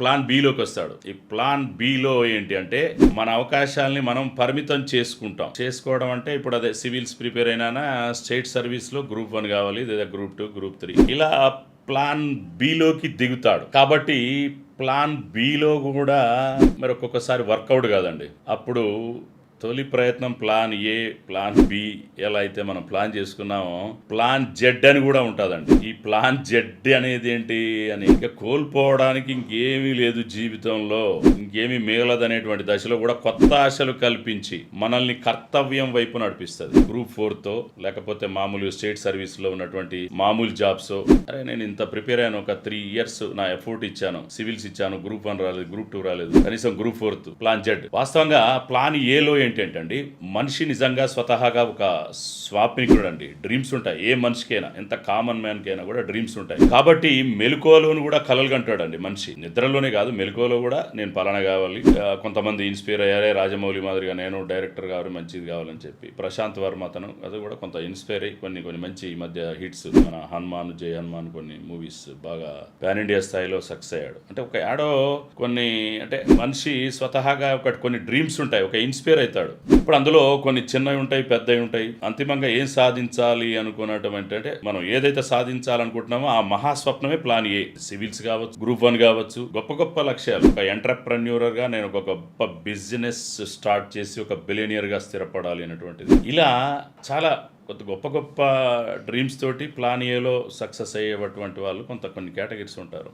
Plan బిలోకి వస్తాడు. ఈ plan below ఏంటి అంటే మన అవకాశాలని మనం పరిమితం చేసుకుంటాం. చేసుకోవడం అంటే ఇప్పుడు అదే సివిల్స్ ప్రిపేర్ అయినా స్టేట్ సర్వీస్లో గ్రూప్ వన్ కావాలి లేదా గ్రూప్ టూ గ్రూప్ త్రీ. ఇలా ప్లాన్ బిలోకి దిగుతాడు. కాబట్టి ప్లాన్ బిలో కూడా మరి ఒక్కొక్కసారి వర్కౌట్ కాదండి. అప్పుడు తొలి ప్రయత్నం ప్లాన్ ఏ ప్లాన్ బి ఎలా అయితే మనం ప్లాన్ చేసుకున్నామో ప్లాన్ జెడ్ అని కూడా ఉంటుందండి. ఈ ప్లాన్ జెడ్ అనేది ఏంటి అని ఇంకా కోల్పోవడానికి ఇంకేమీ లేదు జీవితంలో. ఇంకేమీ మిగలదనేటువంటి దశలో కూడా కొత్త ఆశలు కల్పించి మనల్ని కర్తవ్యం వైపు నడిపిస్తుంది. గ్రూప్ ఫోర్తో లేకపోతే మామూలు స్టేట్ సర్వీస్లో ఉన్నటువంటి మామూలు జాబ్స్. అరే నేను ఇంత ప్రిపేర్ అయ్యాను ఒక త్రీ ఇయర్స్ నా ఎఫోర్ట్ ఇచ్చాను సివిల్స్ ఇచ్చాను గ్రూప్ వన్ రాలేదు గ్రూప్ టూ రాలేదు కనీసం గ్రూప్ ఫోర్త్ ప్లాన్ జెడ్. వాస్తవంగా ప్లాన్ ఏలో ఏంటి ఏంటంటండి మనిషి నిజంగా స్వతహాగా ఒక స్వాప్నికుడు అండి డ్రీమ్స్ ఉంటాయి. ఏ మనిషికైనా ఎంత కామన్ మ్యాన్కైనా కూడా డ్రీమ్స్ ఉంటాయి. కాబట్టి మెలకువలోను కూడా కలలు కంటాడండి మనిషి. నిద్రలోనే కాదు మెలకువలో కూడా నేను పలానా కావాలి. కొంతమంది ఇన్స్పైర్ అయ్యారే రాజమౌళి మాదిరిగా నేను డైరెక్టర్ కావాలి మంచిది కావాలని చెప్పి. ప్రశాంత్ వర్మ అతను అది కూడా కొంత ఇన్స్పైర్ అయ్యి కొన్ని కొన్ని మంచి ఈ మధ్య హిట్స్ మన హనుమాన్ జై హనుమాన్ కొన్ని మూవీస్ బాగా పాన్ ఇండియా స్థాయిలో సక్సెస్ అయ్యాడు. అంటే ఒక యాడో కొన్ని అంటే మనిషి స్వతహాగా ఒక కొన్ని డ్రీమ్స్ ఉంటాయి. ఒక ఇన్స్పైర్ అవుతాడు. ఇప్పుడు అందులో కొన్ని చిన్నవి ఉంటాయి పెద్దవి ఉంటాయి. అంతిమంగా ఏం సాధించాలి అనుకున్నటం ఏంటంటే మనం ఏదైతే సాధించాలనుకుంటున్నామో ఆ మహాస్వప్నమే ప్లాన్ ఏ సివిల్స్ కావచ్చు గ్రూప్ వన్ కావచ్చు గొప్ప గొప్ప లక్ష్యాలు. ఒక ఎంటర్ప్రెన్యూర్గా నేను ఒక గొప్ప బిజినెస్ స్టార్ట్ చేసి ఒక బిలియనియర్గా స్థిరపడాలి అనేటువంటిది. ఇలా చాలా కొంత గొప్ప గొప్ప డ్రీమ్స్ తోటి ప్లాన్ ఏలో సక్సెస్ అయ్యేటువంటి వాళ్ళు కొంత కొన్ని కేటగిరీస్ ఉంటారు.